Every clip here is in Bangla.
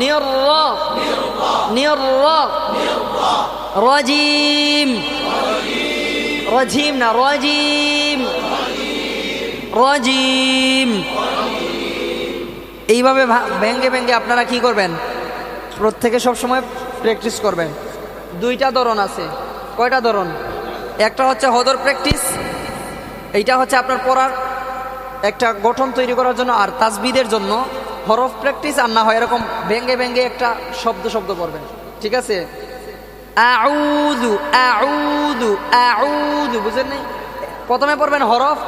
না এইভাবে ভেঙ্গে ভেঙ্গে আপনারা কি করবেন? প্রত্যেকে সবসময় প্র্যাকটিস করবেন। দুইটা ধরন আছে। কয়টা ধরন? একটা হচ্ছে হদর প্র্যাকটিস এইটা হচ্ছে আপনার পড়ার একটা গঠন তৈরি করার জন্য আর তাজবিদের জন্য। হরফ প্র্যাকটিস আর না হয় এরকম ভেঙ্গে ভেঙ্গে একটা শব্দ শব্দ পড়বেন ঠিক আছে? আউদু আউদু বুঝলেন নাই? প্রথমে পড়বেন হরফ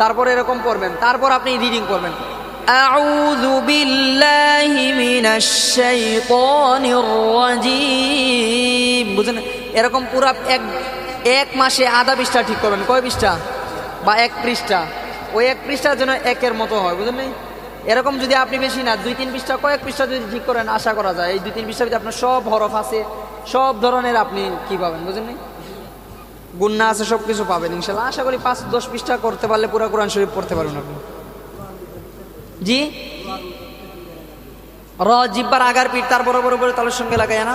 তারপর এরকম পড়বেন। তারপর আপনি রিডিং করবেন। আউযু বিল্লাহি মিনাশ শাইতানির রাজিম। বুঝলেন এরকম পুরা এক এক মাসে আধা পৃষ্ঠা ঠিক করবেন। কয় পৃষ্ঠা? বা এক পৃষ্ঠা। ওই এক পৃষ্ঠার জন্য একের মতো হয় বুঝলেন? এরকম যদি আপনি বেশি না, দুই তিন পৃষ্ঠা, কয়েক পৃষ্ঠা যদি ঠিক করেন, আশা করা যায়। এই দুই তিন পৃষ্ঠা ভিতরে আপনার সব হরফ আছে, সব ধরনের আপনি কি পাবেন, বুঝেন? গুন্না আছে সব কিছু পাবেন ইনশাল্লাহ আশা করি পাঁচ দশ পৃষ্ঠা করতে পারলে পুরো কোরআন শরীফ পড়তে পারবেন আপনি। জি? র, জিব্বার আগার পিঠ, তার বড় বড় করে তালের সঙ্গে লাগায় না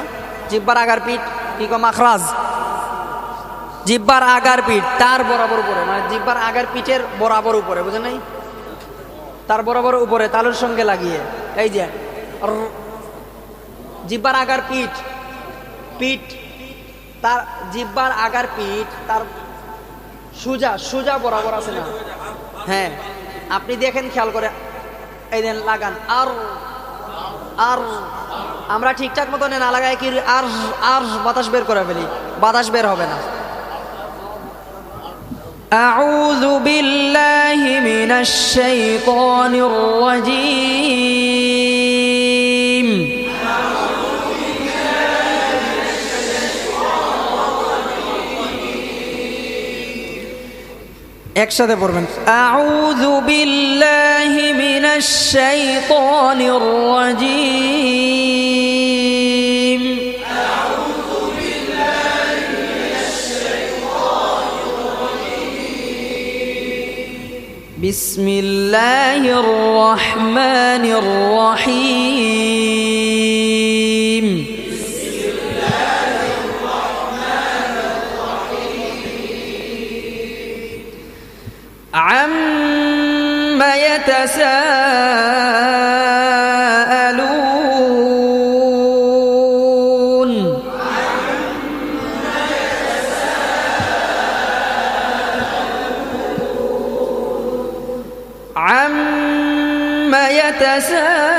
জিব্বার আগার পিঠ, কি কম, আখরাজ। জিব্বার আগার পিঠ, তার বরাবর উপরে মানে জিব্বার আগার পিঠের বরাবর উপরে, বুঝেন নাই? তার বরাবর উপরে তালুর সঙ্গে লাগিয়ে, এই যে জিব্বার আগার পিঠ পিঠ, তার জিব্বার আগার পিঠ, তার সুজা সুজা বরাবর আছে না? হ্যাঁ আপনি দেখেন খেয়াল করে, এই দেন লাগান, আর আর, আমরা ঠিকঠাক মতো না লাগাই কি আর আর বাতাস বের করে ফেলি, বাতাস বের হবে না। আউযু বিল্লাহ بالله من الشيطان الرجيم একসাথে পড়বেন আউযু বিল্লাহি মিনাশ শাইতানির রাজিম بسم الله الرحمن الرحيم. بسم الله الرحمن الرحيم عم يتساءل يتساءلون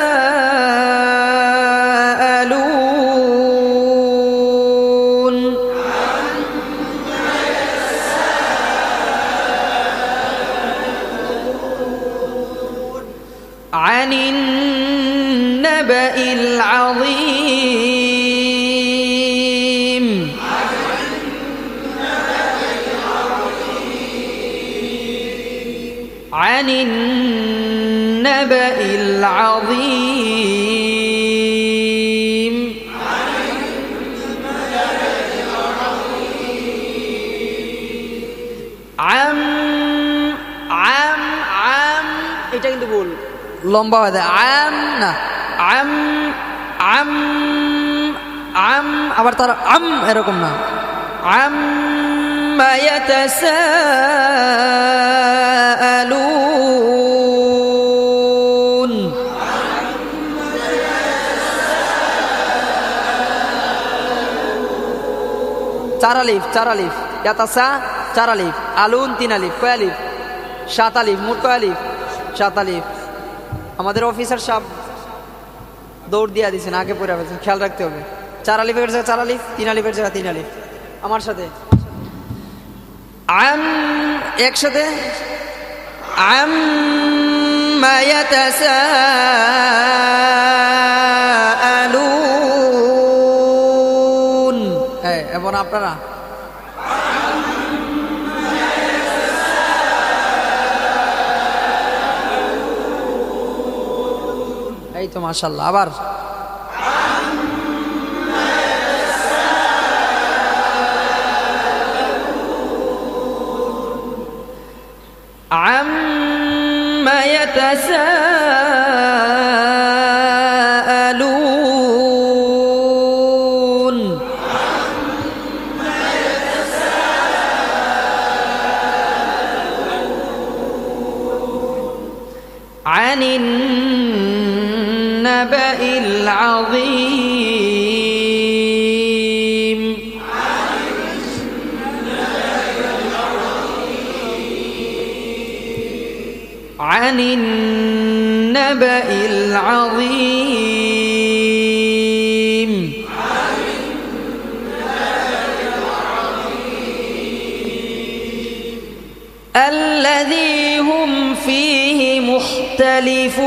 লম্বা হয়ে যায় আম না আম আম আম আবার তার আম এরকম না আম يتساءلون চার আলিফ চার আলিফ ইয়াতাসা চার আলিফ আলুন তিন আলিফ কয় আলিফ সাত আলিফ মোট কয় আলিফ সাত আলিফ আমাদের অফিসার সাহেব দৌড় দিয়া দিয়েছেন আগে পড়ে ফেলছেন খেয়াল রাখতে হবে। চার আলিফের জায়গায় চার আলিফ তিন আলিফের জায়গায় তিন আলিফ। আমার সাথে। আম একসাথে? আম হ্যাঁ এবং আপনারা? তো মাশাল্লাহ আবার عم يتساءلون الذي هم فيه مختلفون.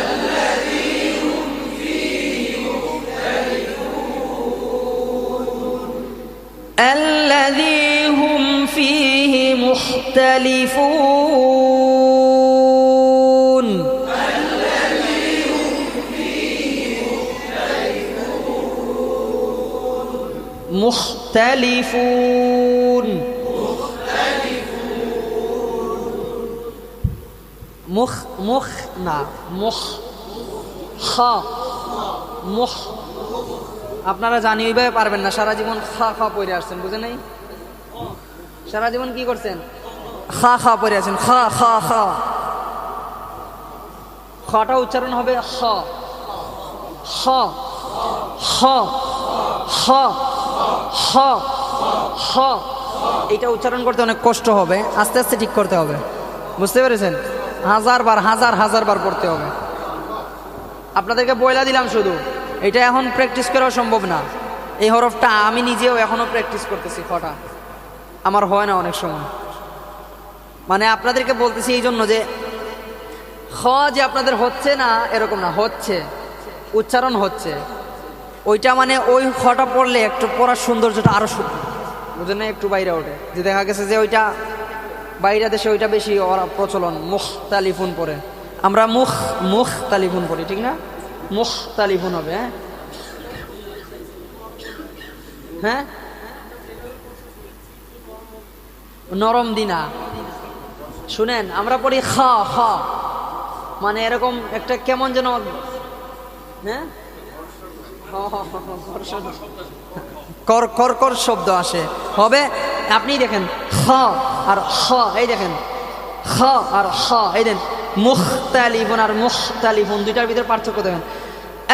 الذي هم فيه مختلفون. الذي هم فيه مختلفون الذي هم فيه مختلفون مختلفون. মুখ না মুখ খ, মুখ। আপনারা জানি পারবেন না। সারা জীবন খা খা পড়ে আসছেন, বুঝে নাই? সারা জীবন কি করছেন? খা খা পড়ে আছেন, খা খা খা। খটা উচ্চারণ হবে খ। খ খ খ খ খ। এটা উচ্চারণ করতে অনেক কষ্ট হবে। আস্তে আস্তে ঠিক করতে হবে। বুঝতে পেরেছেন? হাজার বার, হাজার হাজার বার পড়তে হবে। আপনাদেরকে বইলা দিলাম শুধু, এটা এখন প্র্যাকটিস করাও সম্ভব না। এই হরফটা আমি নিজেও এখনও প্র্যাকটিস করতেছি খটা আমার হয় না অনেক সময়। মানে আপনাদেরকে বলতেছি এই জন্য যে, খ যে আপনাদের হচ্ছে না, এরকম না, হচ্ছে। উচ্চারণ হচ্ছে। ওইটা মানে ওই খটা পড়লে একটু পড়ার সৌন্দর্যটা আরও সুন্দর। বুঝলেন একটু বাইরে ওঠে। যে দেখা গেছে যে ওইটা বাইরে দেশে ওইটা বেশি প্রচলন মুখ তালিফুন পরে আমরা মুখ মুখ তালিফুন পড়ি ঠিক না মুখ তালিফুন হবে হ্যাঁ হ্যাঁ নরম দিনা শুনেন আমরা পড়ি খ খ মানে এরকম একটা কেমন যেন হ্যাঁ কর কর শব্দ আসে হবে আপনি দেখেন খ আর খ এই দেখেন খ আর খ এই দেন মুখতালিফুন আর মুখতালিফুন দুইটার ভিতরে পার্থক্য দেখেন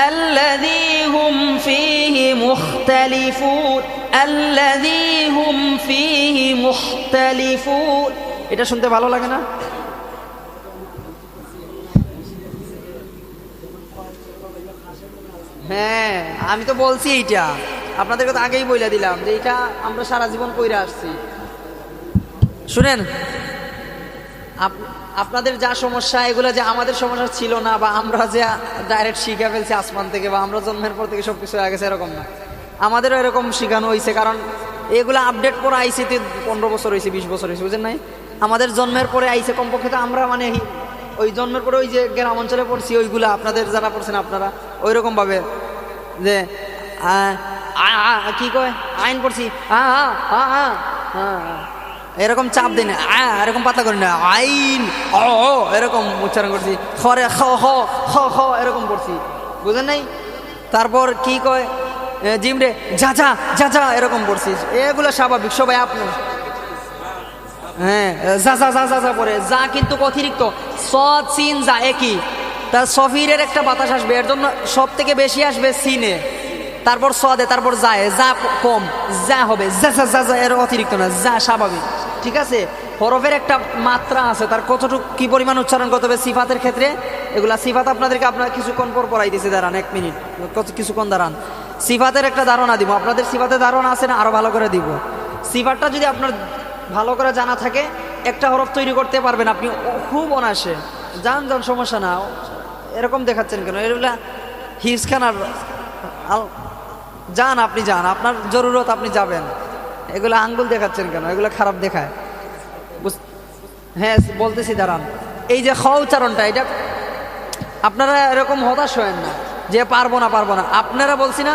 الذي هم فيه مختلفون الذي هم فيه مختلفون এটা শুনতে ভালো লাগে না হ্যাঁ আমি তো বলছি এইটা আপনাদেরকে তো আগেই বইলা দিলাম যে এটা আমরা সারা জীবন কইরা আসছি। শুনেন, আপ- আপনাদের যা সমস্যা, এগুলো যে আমাদের সমস্যা ছিল না বা আমরা যে ডাইরেক্ট শিখে ফেলছি আসমান থেকে বা আমরা জন্মের পর থেকে সব কিছু হয়ে গেছে, এরকম না। আমাদেরও এরকম শেখানো হয়েছে কারণ এগুলো আপডেট করে আইসি তে পনেরো বছর হয়েছে বিশ বছর হয়েছে বুঝেন নাই? আমাদের জন্মের পরে আইসে কমপক্ষে তো আমরা মানে ওই জন্মের পরে ওই যে গ্রাম অঞ্চলে পড়ছি, ওইগুলো আপনাদের যারা পড়ছেন আপনারা ওই রকম ভাবে যে কি কয়? আইন আ। এরকম চাপ দিন আ এরকম পাতা করি না আইন অ এরকম উচ্চারণ করছি। খরে খ হ খ খ এরকম করছি বুঝেন নাই? তারপর কি কয়? এ, জিম রে যা যা যা যা এরকম করছি এগুলো স্বাভাবিক সবাই আপনি। হ্যাঁ যা যা যা যা যা পরে যা কিন্তু অতিরিক্ত। সৎ সিন যা একই। তার সফিরের একটা বাতাস আসবে এর জন্য সব থেকে বেশি আসবে সিনে। তারপর সদে তারপর যায়, যা কম, যা হবে, যা যা যা যা, এর অতিরিক্ত না, যা স্বাভাবিক। ঠিক আছে? হরফের একটা মাত্রা আছে, তার কতটুকু, কি পরিমাণ উচ্চারণ করতে হবে সিফাতের ক্ষেত্রে? এগুলা সিফাত আপনাদেরকে আপনার কিছুক্ষণ পর পড়াইতেছি দাঁড়ান, এক মিনিট। কিছুক্ষণ দাঁড়ান। সিফাতের একটা ধারণা দিব, আপনাদের সিফাতের ধারণা আছে না, আরও ভালো করে দিব। সিফাতটা যদি আপনার ভালো করে জানা থাকে, একটা হরফ তৈরি করতে পারবেন আপনি খুব অনায়াসে। যান যান, সমস্যা না, এরকম দেখাচ্ছেন কেন? এগুলা হিস খান আর যান আপনি যান, আপনার জরুরত আপনি যাবেন। এগুলো আঙ্গুল দেখাচ্ছেন কেন? এগুলো খারাপ দেখায়। হ্যাঁ বলতেছি, দাঁড়ান। এই যে খ উচ্চারণটা, এটা আপনারা এরকম হতাশ হয়েন না যে পারব না পারব না। আপনারা বলছি না,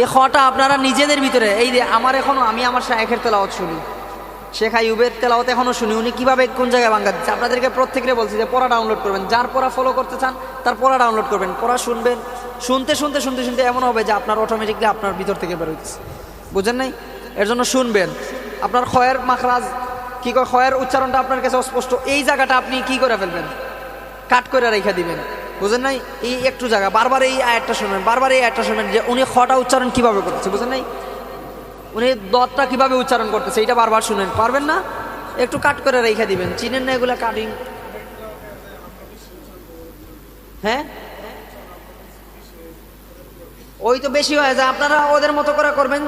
এই খটা আপনারা নিজেদের ভিতরে, এই যে আমার এখনও, আমি আমার শায়েখের তেলাওয়াত শুনি। শেখ আইয়ুবের তেলাওয়াত এখনও শুনি, উনি কীভাবে কোন জায়গায় বাঙ্গা দিচ্ছে আপনাদেরকে প্রত্যেককে বলছি যে পড়া ডাউনলোড করবেন। যার পড়া ফলো করতে চান, তার পড়া ডাউনলোড করবেন, পড়া শুনবেন। শুনতে শুনতে শুনতে শুনতে এমন হবে যে আপনার অটোমেটিকলি আপনার ভিতর থেকে বেরোচ্ছে বুঝেন নাই? এর জন্য শুনবেন, আপনার খয়ের মাখরাজ, কি কয় খয়ের উচ্চারণটা আপনার কাছে অস্পষ্ট, এই জায়গাটা আপনি কি করে ফেলবেন? কাট করে রেখে দিবেন। বুঝেন নাই? এই একটু জায়গা, বারবার এই আয়াতটা শুনবেন, বারবার এই আয়াতটা শুনবেন যে উনি খটা উচ্চারণ কীভাবে করতেছে, বুঝেন নাই? উনি দতটা কীভাবে উচ্চারণ করতেছে এটা বারবার শুনেন, পারবেন না? একটু কাট করে রেখে দিবেন। চিনেন না এগুলা কাটিং হ্যাঁ? ওই তো বেশি হয়ে যায়। আপনারা ওদের মতো করে করবেন?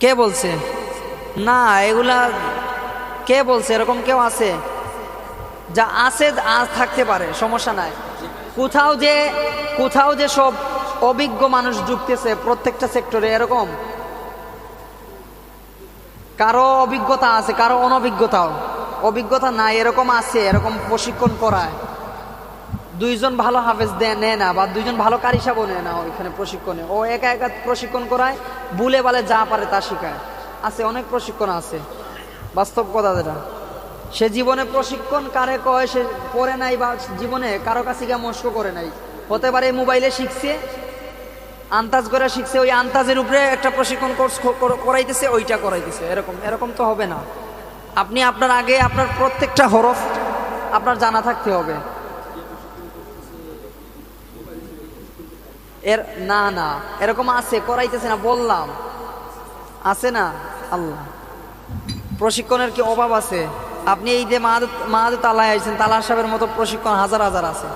কে বলছে? না, এগুলা কে বলছে? এরকম কেউ আছে? যা আছে, আজ থাকতে পারে, সমস্যা নাই। কোথাও যে কোথাও যে সব অভিজ্ঞ মানুষ ঢুকতেছে প্রত্যেকটা সেক্টরে এরকম? কারও অভিজ্ঞতা আছে, কারও অনভিজ্ঞতাও। অভিজ্ঞতা নাই, এরকম আছে, এরকম প্রশিক্ষণ করায়। দুইজন ভালো হাফেজ দেয়, নেয় না, বা দুইজন ভালো কারিসাবও নেয় না ওইখানে প্রশিক্ষণে। ও একা একা প্রশিক্ষণ করায় বুলে বালে যা পারে তা শিখায়। আছে, অনেক প্রশিক্ষণ আছে। বাস্তব কথা যেটা। সে জীবনে প্রশিক্ষণ কারে কয়, সে পড়ে নাই বা জীবনে কারও কাছে গিয়ে মস্ক করে নাই। হতে পারে মোবাইলে শিখছে আন্তাজ করে শিখছে, ওই আন্তাজের উপরে একটা প্রশিক্ষণ কোর্স করাইতেছে, ওইটা করাইতেছে। এরকম এরকম তো হবে না। আপনি আপনার আগে আপনার প্রত্যেকটা হরফ আপনার জানা থাকতে হবে। এর না না। এরকম আছে, করাইতেছে না, বললাম। আছে না? আল্লাহ। প্রশিক্ষণের কি অভাব আছে? আপনি এই যে মাহাদ তালায় আইছেন তালার সাহেবের মতো প্রশিক্ষণ হাজার হাজার আছে।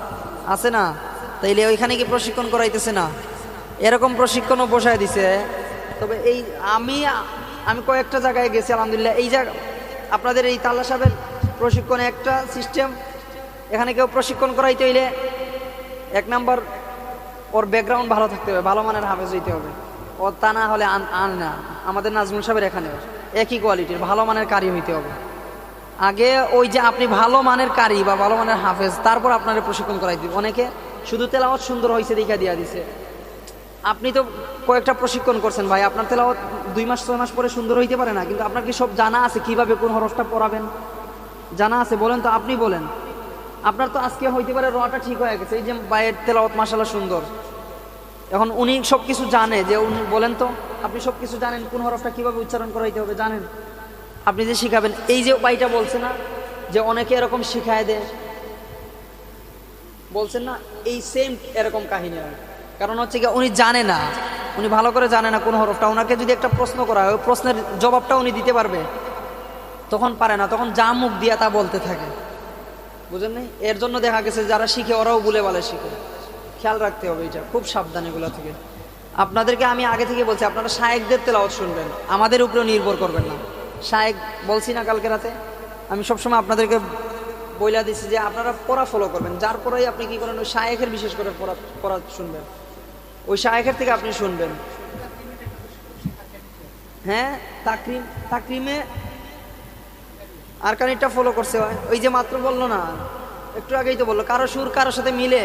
আছে না? তাইলে ওইখানে কি প্রশিক্ষণ করাইতেছে না? এরকম প্রশিক্ষণও বসায় দিছে। তবে এই আমি আমি কয়েকটা জায়গায় গেছি, আলহামদুলিল্লাহ। এই জায়গা, আপনাদের এই তাল্লা সাহেবের প্রশিক্ষণে একটা সিস্টেম এখানে কেউ প্রশিক্ষণ করাইতে হইলে এক নাম্বার ওর ব্যাকগ্রাউন্ড ভালো থাকতে হবে, ভালো মানের হাফেজ হইতে হবে। ও তা না হলে আন না। আমাদের নাজমুল সাহেবের এখানে একই কোয়ালিটির ভালো মানের কারি হইতে হবে। আগে ওই যে আপনি ভালো মানের কারি বা ভালো মানের হাফেজ, তারপর আপনার প্রশিক্ষণ করাই দিব। অনেকে শুধু তেলাওয়াত সুন্দর হয়েছে দেখা দিয়া দিছে। আপনি তো কয়েকটা প্রশিক্ষণ করছেন ভাই, আপনার তেলাওয়াত দুই মাস, ছয় মাস পরে সুন্দর হইতে পারে না, কিন্তু আপনার কি সব জানা আছে? কীভাবে কোন হরফটা পড়াবেন? জানা আছে, বলেন তো, আপনি বলেন। আপনার তো আজকে হইতে পারে রটা ঠিক হয়ে গেছে, এই যে বাইয়ের তেলাওয়াত মাসালা সুন্দর। এখন উনি সব কিছু জানে, যে উনি বলেন তো, আপনি সব কিছু জানেন, কোন হরফটা কীভাবে উচ্চারণ করাইতে হবে জানেন? আপনি যে শিখাবেন, এই যে বাইটা বলছে না, যে অনেকে এরকম শিখায় দেয়। বলছেন না, এই সেম এরকম কাহিনী হয়। কারণ হচ্ছে কি উনি জানে না, উনি ভালো করে জানে না কোন হরফটা। ওনাকে যদি একটা প্রশ্ন করা হয়, ওই প্রশ্নের জবাবটা উনি দিতে পারবে। তখন পারে না, তখন যা মুখ দিয়া তা বলতে থাকে। বুঝেন নাই? এর জন্য দেখা গেছে যারা শিখে, ওরাও বলে বলে শিখে। খেয়াল রাখতে হবে এটা, খুব সাবধান এগুলো থেকে। আপনাদেরকে আমি আগে থেকে বলছি, আপনারা শায়েকদের তেলাওয়াত শুনবেন। আমাদের উপরেও নির্ভর করবেন না। শায়েক, বলছি না কালকে রাতে? আমি সবসময় আপনাদেরকে বইলা দিচ্ছি যে আপনারা পড়া ফলো করবেন। যার পরেই আপনি কি করেন, ওই শায়েখের বিশেষ করে পড়া পড়া শুনবেন। ওই শায়েখের থেকে আপনি শুনবেন। হ্যাঁ তাকরিম, তাকরিমে আর কানিটা ফলো করছে ভাই। ওই যে মাত্র বলল না, একটু আগেই তো বলল, কারও সুর কারোর সাথে মিলে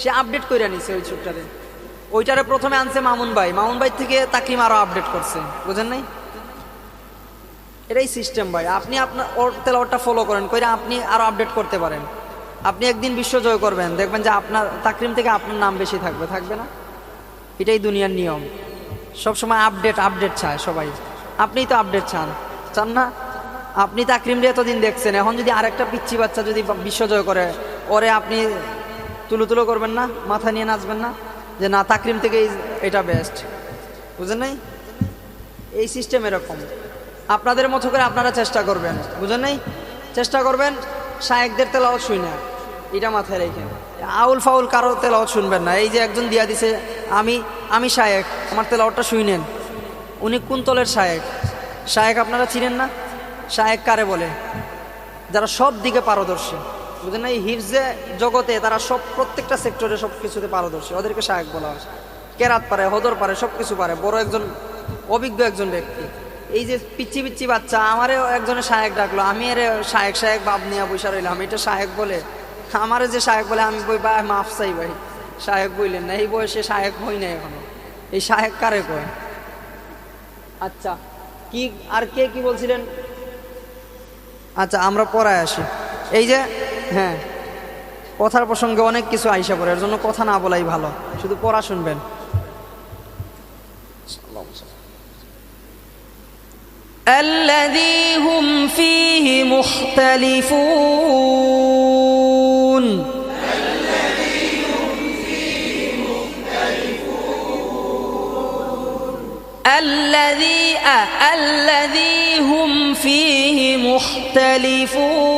সে আপডেট করে নিছে ওই সুরটারে। ওইটারে প্রথমে আনছে মামুন ভাই। মামুন ভাই থেকে তাকরিম আরও আপডেট করছে, বুঝেন নাই? এটাই সিস্টেম ভাই। আপনি আপনার ওর তেলাওয়ারটা ফলো করেন করে আপনি আরও আপডেট করতে পারেন। আপনি একদিন বিশ্ব জয় করবেন, দেখবেন যে আপনার তাকরিম থেকে আপনার নাম বেশি থাকবে থাকবে না? এটাই দুনিয়ার নিয়ম। সবসময় আপডেট আপডেট চায় সবাই। আপনিই তো আপডেট চান। চান না? আপনি তাকরিম দিয়ে এতদিন দেখছেন, এখন যদি আরেকটা পিচ্ছি বাচ্চা যদি বিশ্বজয় করে, ওরে আপনি তুলো তুলো করবেন না, মাথা নিয়ে নাচবেন না? যে না তাকরিম থেকে এটা বেস্ট বুঝেন নাই? এই সিস্টেম এরকম। আপনাদের মতো করে আপনারা চেষ্টা করবেন। বুঝেন নাই? চেষ্টা করবেন, শায়েকদের তেলাওয়াত শুই না। এটা মাথায় রেখে। আউল ফাউল কারও তেলাওয়াত শুনবেন না। এই যে একজন দিয়া দিছে, আমি আমি শায়েক, আমার তেলাওয়াতটা শুই নেন। উনি কোন তলের শায়েক। শায়েক আপনারা চিনেন না? শায়েক কারে বলে, যারা সব দিকে পারদর্শী। বুঝলেন এই হিফজে জগতে তারা সব, প্রত্যেকটা সেক্টরে সব কিছুতে পারদর্শী। ওদেরকে শায়েক বলা হয়। কেরাত পারে, হদর পারে, সব কিছু পারে। বড় একজন, অভিজ্ঞ একজন ব্যক্তি। এই যে পিচ্ছি পিচ্ছি বাচ্চা, আমারে একজনের শায়েক ডাকলো, আমি এর শায়েক শায়েক বাপ নিয়ে বৈশা রইলাম। এটা শায়েক বলে, আমারে যে শায়েক বলে, আমি বই বা মাফ চাই ভাই, শায়েক বইলেন না। এই বয়সে শায়েক হই না এখনও। এই শায়েক কারে কয়? আচ্ছা কি, আর কে কি বলছিলেন? আচ্ছা আমরা পড়ায় আসি এই যে হ্যাঁ কথার প্রসঙ্গে অনেক কিছু আইসা পড়ে এর জন্য কথা না বলাই ভালো শুধু পড়া শুনবেন الذي هم فيه مختلفون الذي أ- الذي هم فيه مختلفون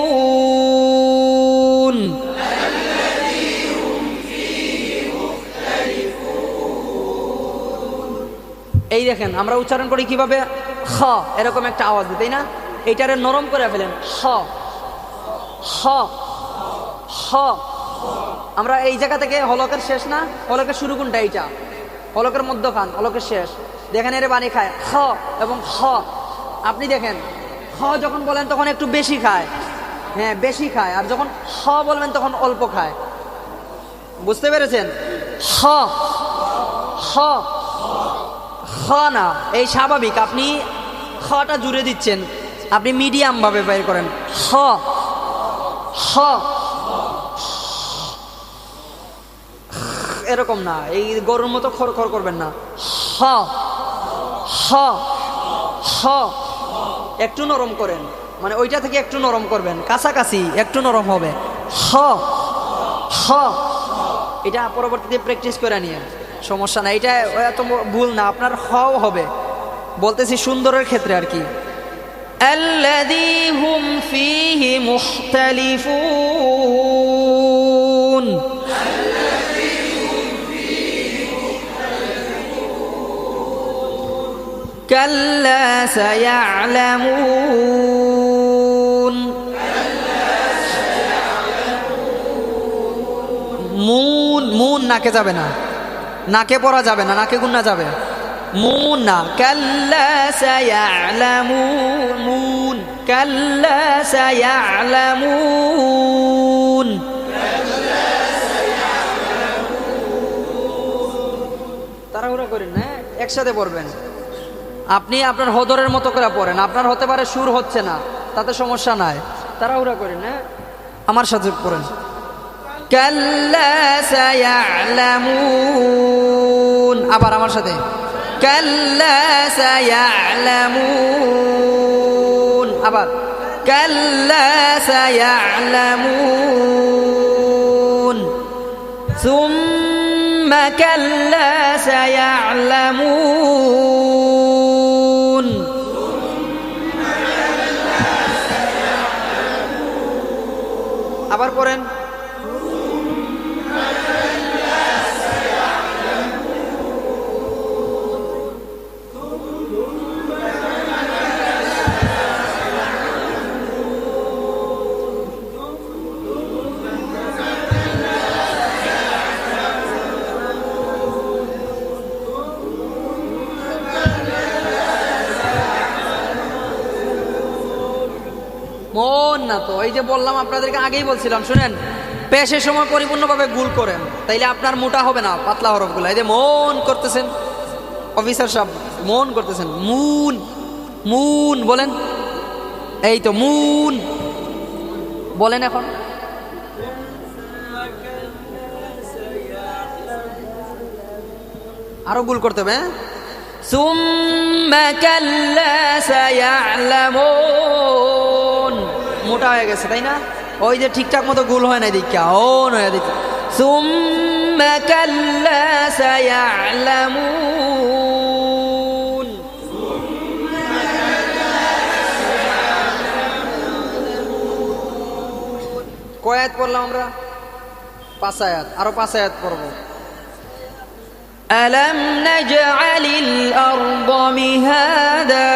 এই দেখেন আমরা উচ্চারণ করি কিভাবে খ এরকম একটা আওয়াজ দিই তাই না এইটারে নরম করে ফেলেন হ হ হ আমরা এই জায়গা থেকে হলকের শেষ না হলকের শুরু কোনটা এইটা হলকের মধ্যখান হলকের শেষ দেখেন এর বাণী খায় খ এবং খ আপনি দেখেন খ যখন বলেন তখন একটু বেশি খায়। হ্যাঁ বেশি খায়। আর যখন হ বলবেন তখন অল্প খায়। বুঝতে পেরেছেন? হ হ খ না, এই স্বাভাবিক। আপনি খটা জুড়ে দিচ্ছেন। আপনি মিডিয়াম ভাবে বের করেন। হ হ, এরকম না। এই গরুর মতো খর খর করবেন না। হ হ হ একটু নরম করেন মানে ওইটা থেকে একটু নরম করবেন কাছাকাছি একটু নরম হবে হ হ এটা পরবর্তীতে প্র্যাকটিস করে নিয়ে সমস্যা না এটা এত ভুল না আপনার হও হবে বলতেছি সুন্দরের ক্ষেত্রে আর কি الذي هم فيه مختلفون كلا سيعلمون মুন মুন নাকে যাবে না নাকে পড়া যাবে না নাকে গুন্না যাবে মুন না কাল্লা সায়ালামুন মুন কাল্লা সায়ালামুন তাড়াহুড়া করেন না একসাথে পড়বেন আপনি আপনার হদরের মতো করে পড়েন আপনার হতে পারে সুর হচ্ছে না তাতে সমস্যা নাই তাড়াহুড়া করেন না আমার সাথে পড়েন كلا سيعلمون আবার আমার সাথে كلا سيعلمون আবার كلا سيعلمون ثم كلا سيعلمون আবার পড়েন না তো এই যে বললাম আপনাদেরকে আগেই বলছিলাম শুনেন পেশের সময় পরিপূর্ণভাবে গুল করেন তাইলে আপনার মোটা হবে না পাতলা হরফগুলো এই যে মন করতেছেন অফিসার সাহেব মন করতেছেন মুন মুন বলেন এই তো মুন বলেন এখন আরো গুল করতে হবে হ্যাঁ ثم كلا سيعلمون মোটা হয়ে গেছে তাই না ওই যে ঠিকঠাক মতো গুল হয় না দীক্ষা ও নয় দিচ্ছে ثم كلا سيعلمون কয় আয়াত পড়লাম আমরা পাঁচ আয়াত আরো পাঁচ আয়াত পড়বো ألم نجعل الأرض مهادا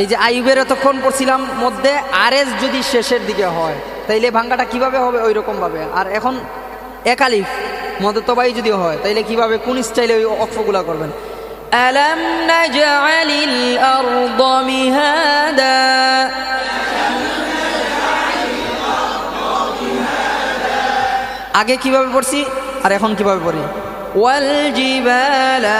এই যে আইবের এতক্ষণ পড়ছিলাম মধ্যে আরএস যদি শেষের দিকে হয় তাইলে ভাঙ্গাটা কিভাবে হবে ওই রকম ভাবে আর এখন একালিফ মদতবাই যদি হয় তাইলে কিভাবে কোন স্টাইলে ওই অক্ষগুলা করবেন ألم نجعل الأرض مهادا আগে কিভাবে পড়ছি আর এখন কিভাবে পড়ি ওয়াল জিবালা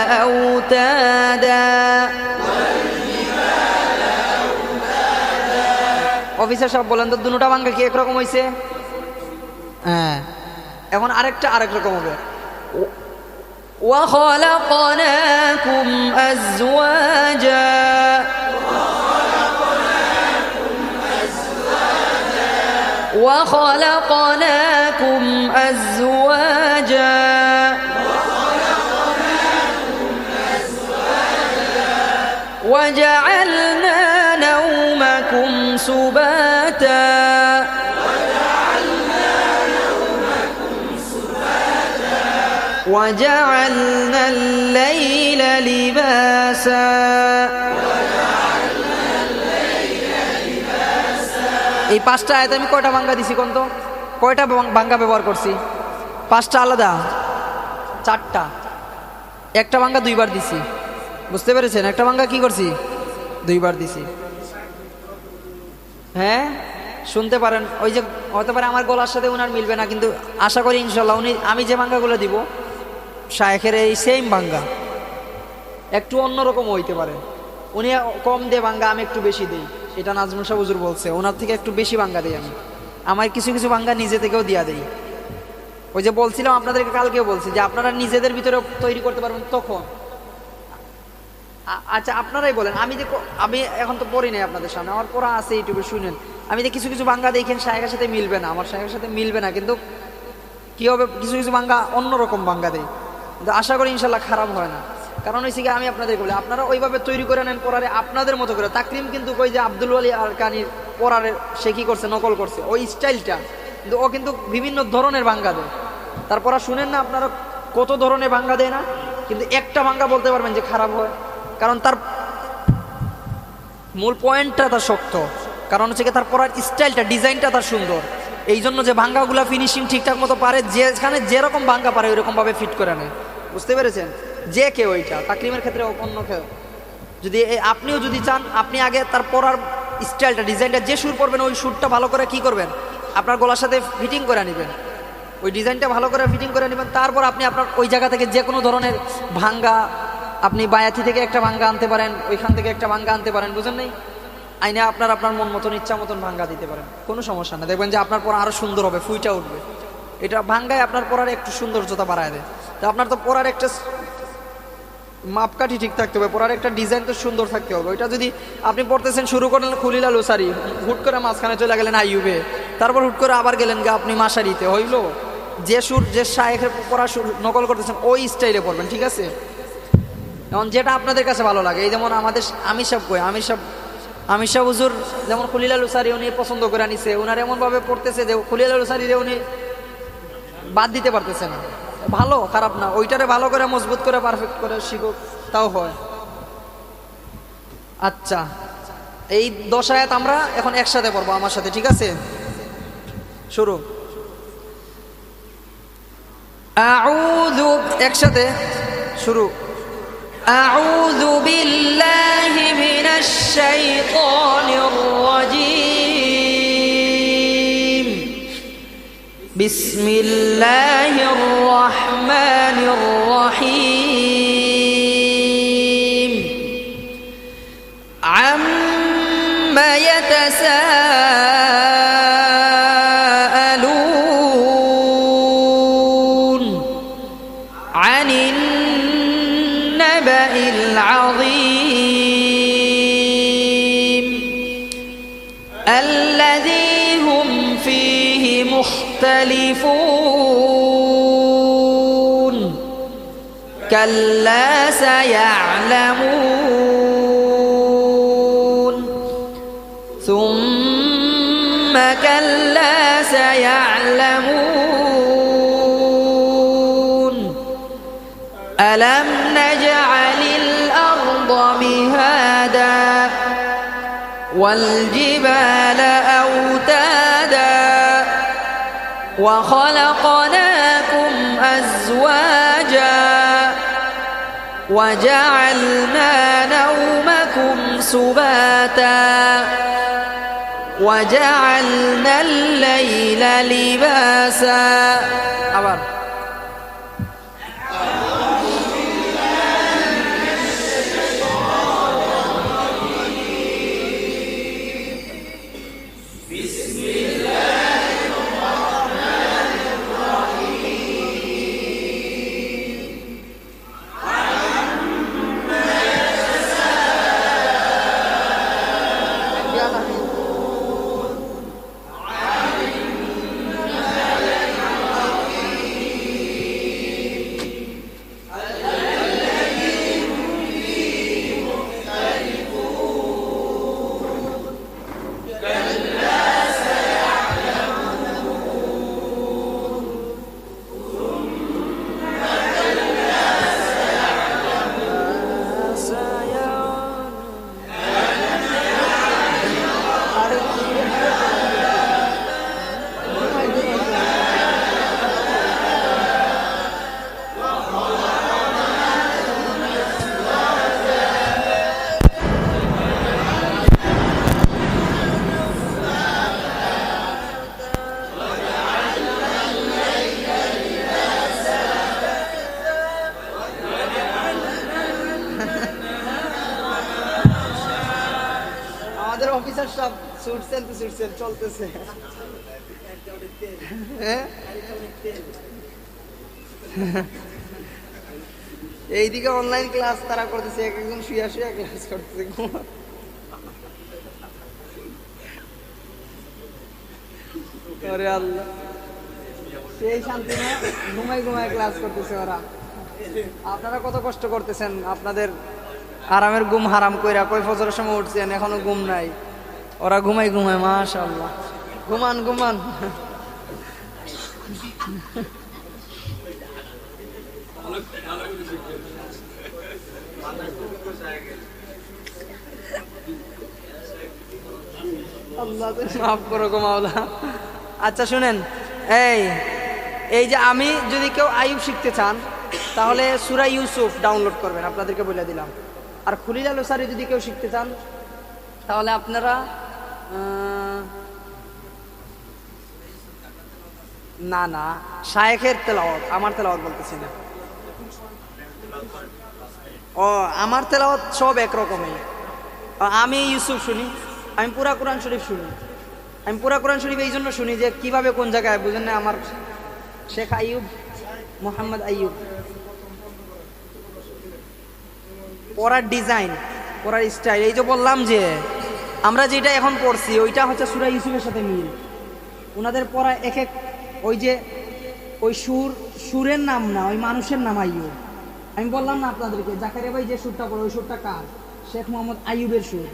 অফিসার সাহেব বলেন তো দুটা ভাঙ্গা কি একরকম হয়েছে হ্যাঁ এখন আরেকটা আরেক রকম হবে وخلقناكم أزواجا وخلقناكم وجعلنا الليل لباسا এই পাঁচটা আয়াত আমি কয়টা বাঙ্গা দিছি কোন তো কয়টা বাং- বাঙ্গা ব্যবহার করছি পাঁচটা আলাদা চারটা একটা বাঙ্গা দুইবার দিছি বুঝতে পেরেছেন একটা বাঙ্গা কি করছি দুইবার দিছি হ্যাঁ শুনতে পারেন ওই যে হতে পারে আমার গলার সাথে ওনার মিলবে না কিন্তু আশা করি ইনশাল্লাহ উনি আমি যে বাঙ্গাগুলো দিব শায়েখের এই সেম বাঙ্গা একটু অন্যরকম হইতে পারে। উনি কম দে বাঙ্গা আমি একটু বেশি দিই। এটা নাজমুল শাহ হুজুর বলছে, ওনার থেকে একটু বেশি বাঙ্গা দিই আমি। আমার কিছু কিছু বাঙ্গা নিজে থেকেও দিয়া দেই। ওই যে বলছিলাম আপনাদেরকে, কালকেও বলছি যে আপনারা নিজেদের ভিতরে তৈরি করতে পারবেন তখন। আচ্ছা আপনারাই বলেন। আমি যে আমি এখন তো পড়ি নাই আপনাদের সামনে, আমার পড়া আছে ইউটিউবে, শুনেন। আমি যে কিছু কিছু বাঙ্গা দেখেন শায়েকের সাথে মিলবে না। আমার শায়েকের সাথে মিলবে না, কিন্তু কি হবে, কিছু কিছু বাঙ্গা অন্যরকম বাঙ্গা দেয় কিন্তু আশা করি ইনশাল্লাহ খারাপ হয় না। কারণ হয়েছে আমি আপনাদের বলি, আপনারা ওইভাবে তৈরি করে নেন পড়ারে আপনাদের মতো করে। তাকরিম কিন্তু ওই যে আব্দুল আলী আর কানির পড়ারে সে কি করছে, নকল করছে। ওই স্টাইলটা। কিন্তু ও কিন্তু বিভিন্ন ধরনের বাঙ্গা দেয়। তারপর শুনেন না আপনারা কত ধরনের বাঙ্গা দেয় না? কিন্তু একটা ভাঙ্গা বলতে পারবেন যে খারাপ হয়। কারণ তার মূল পয়েন্টটা তার শক্ত। কারণ হচ্ছে কি তার পড়ার স্টাইলটা, ডিজাইনটা তার সুন্দর। এই জন্য যে ভাঙ্গাগুলা ফিনিশিং ঠিকঠাক মতো পারে, যেখানে যেরকম ভাঙ্গা পারে ওইরকম ভাবে ফিট করে নেয়। বুঝতে পেরেছেন? যে কেউ ওইটা তাকরিমের ক্ষেত্রে অন্য কেউ। যদি আপনিও যদি চান, আপনি আগে তার পরার স্টাইলটা, ডিজাইনটা, যে সুর পড়বেন ওই সুরটা ভালো করে কি করবেন? আপনার গলার সাথে ফিটিং করে নেবেন। ওই ডিজাইনটা ভালো করে ফিটিং করে নেবেন, তারপর আপনি আপনার ওই জায়গা থেকে যে কোনো ধরনের ভাঙ্গা, আপনি বায়াতি থেকে একটা ভাঙ্গা আনতে পারেন, ওইখান থেকে একটা ভাঙ্গা আনতে পারেন, বুঝেন নাই? আইনে আপনার আপনার মন মতন, ইচ্ছা মতন ভাঙ্গা দিতে পারেন। কোনো সমস্যা না। দেখবেন যে আপনার পড়া আরও সুন্দর হবে, ফুইটা উঠবে। এটা ভাঙ্গায় আপনার পড়ার একটু সৌন্দর্যতা বাড়ায় দেয়। তো আপনার তো পড়ার একটা মাপকাঠি ঠিক থাকতে হবে পড়ার একটা ডিজাইন তো সুন্দর থাকতে হবে। ওইটা যদি আপনি পড়তেছেন, শুরু করলেন খুলিলা লোসারি, হুট করে মাঝখানে চলে গেলেন আইয়ুবে। তারপর হুট করে আবার গেলেন গা আপনি মাসারিতে হইল? যে সুর, যে শায়েখের পড়া সুর নকল করতেছেন, ওই স্টাইলে পড়বেন, ঠিক আছে? এখন যেটা আপনাদের কাছে ভালো লাগে, এই যেমন আমাদের আমির সাহেব কই, আমির সাহেব আমির সাহেব হুজুর যেমন খুলিলা লুসারি উনি পছন্দ করে নিছে ওনার এমনভাবে পড়তেছে যে খুলিলা লুসারি উনি বাদ দিতে পারতেছে না ভালো খারাপ না ওইটারে ভালো করে মজবুত করে পারফেক্ট করে শিখুক তাও হয় আচ্ছা এই দশ আয়াত আমরা এখন একসাথে পড়বো আমার সাথে ঠিক আছে শুরু আউযু একসাথে শুরু أعوذ بسم الله الرحمن سيعلمون ثم كلا سيعلمون. ألم نجعل الأرض مهادا والجبال أوتادا وخلقناكم وجعلنا نومكم سباتا. وجعلنا الليل لباسا. ছুটছেন তো ছুটছেন চলতেছে। হ্যাঁ? এইদিকে অনলাইন ক্লাস তারা করতেছে, এক একজন শুয়া শুয়া ক্লাস করতেছে, ঘুমা- আল্লাহ। সেই শান্তি না ঘুমাই ঘুমাই ক্লাস করতেছে ওরা। আপনারা কত কষ্ট করতেছেন, আপনাদের আরামের ঘুম হারাম কইরা কই ফজরের সময় উঠছেন, এখনও ঘুম নাই। ওরা ঘুমাই ঘুমায়, মাশাআল্লাহ। ঘুমান ঘুমান। মাফ করো গো মাওলা। আচ্ছা শুনেন, এই এই যে আমি যদি কেউ আয়ুব শিখতে চান, তাহলে সুরা ইউসুফ ডাউনলোড করবেন, আপনাদেরকে বলে দিলাম। আর খুলিল আলুসারি যদি কেউ শিখতে চান, তাহলে আপনারা না না, শায়েখের তেলাওয়াত, আমার তেলাওয়াত বলতেছি না। ও, আমার তেলাওয়াত সব একরকমই আমি ইউসুফ শুনি, আমি পুরা কোরআন শরীফ শুনি। আমি পুরা কোরআন শরীফ এই জন্য শুনি যে কীভাবে কোন জায়গায়, বুঝেন না, আমার শেখ আইয়ুব, মোহাম্মদ আইয়ুব। পড়ার ডিজাইন পড়ার স্টাইল এই যে বললাম যে আমরা যেটা এখন পড়ছি, ওইটা হচ্ছে সুরা ইউসুফের সাথে মিল। ওনাদের পড়া এক এক, ওই যে, ওই সুর, সুরের নাম না, ওই মানুষের নাম আইয়ুব। আমি বললাম না আপনাদেরকে, জাকারিয়া ভাই যে সুরটা পড়ে, ওই সুরটা কার? শেখ মোহাম্মদ আইয়ুবের সুর।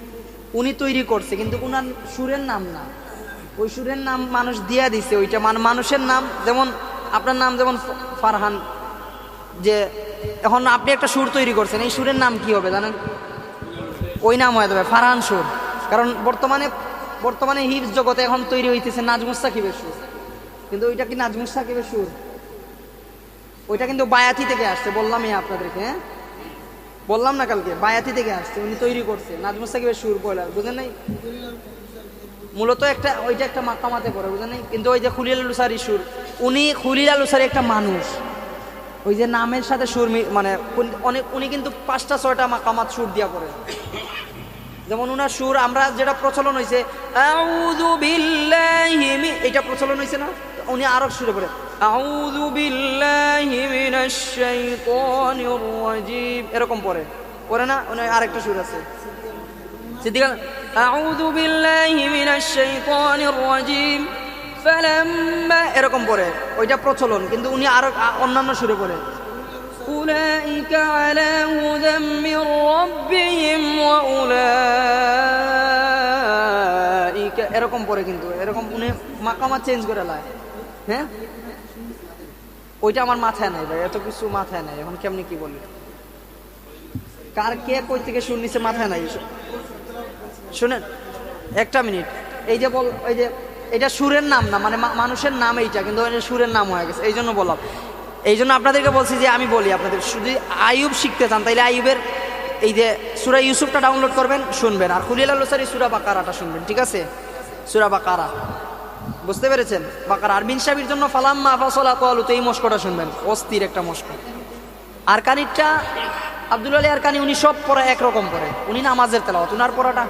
উনি তৈরি করছে, কিন্তু ওনার সুরের নাম না। ওই সুরের নাম মানুষ দিয়া দিছে, ওইটা মান- মানুষের নাম, যেমন, আপনার নাম যেমন ফারহান, যে, এখন আপনি একটা সুর তৈরি করছেন, এই সুরের নাম কি হবে জানেন? ওই নাম হয়ে যাবে, ফারহান সুর। কারণ বর্তমানে বর্তমানে হিপস জগতে এখন তৈরি হইতেছে নাজমুস সাকিবের সুর। কিন্তু ওইটা কি নাজমুস সাকিবের সুর? ওইটা কিন্তু বায়াতি থেকে আসছে বললামই আপনাদেরকে হ্যাঁ? বললাম না কালকে, বায়াতি থেকে আসছে, উনি তৈরি করছে, নাজমুস সাকিবের সুর পয়লা, বুঝেন নাই? মূলত একটা, ওইটা একটা মাকামাতে পড়ে, বুঝেন নাই? কিন্তু ওই যে খুলিল লুসারি সুর, উনি খুলিল লুসারি একটা মানুষ। ওই যে নামের সাথে সুর মানে অনেক উনি কিন্তু পাঁচটা, ছয়টা মাকামাত সুর দিয়া পড়ে। যেমন উনার সুর, আমরা যেটা প্রচলন হয়েছে এটা প্রচলন হয়েছে না? উনি আরও সুরে পড়ে এরকম পরে পরে না? উনি আরেকটা সুর আছে। এরকম পড়ে। ওইটা প্রচলন, কিন্তু উনি আরও অন্যান্য সুরে পড়ে। أولئك على هدى من ربهم وأولئك এরকম পরে কিন্তু এরকম উনি মাকামা চেঞ্জ করে লায় হ্যাঁ ওইটা আমার মাথায় নাই ভাই এত কিছু মাথায় নাই এখন কেমনি কি বলি কার কে কই থেকে শুন নিছে মাথায় নাই শুনেন একটা মিনিট এই যে বল এই যে এটা সুরের নাম না মানে মা- মানুষের নাম এইটা কিন্তু এটা সুরের নাম হয়ে গেছে এই জন্য বললাম এই জন্য আপনাদেরকে বলছি যে আমি বলি আপনাদের, যদি আইয়ুব শিখতে চান, তাইলে আইয়ুবের এই যে সুরা ইউসুফটা ডাউনলোড করবেন, শুনবেন। আর খুলিল আলোসারি সুরা বাকারাটা শুনবেন, ঠিক আছে? সুরা বাকারা। বুঝতে পেরেছেন? বাকারা। আর বিন সাবির জন্য ফালাম্মা ফাসলা কলুতে এই মস্কটা শুনবেন। অস্থির একটা মস্ক। আর কানিরটা আব্দুল আলী আর কানি, উনি সব পড়া একরকম পড়ে উনি নামাজের তেলাওয়াত। উনার পড়াটা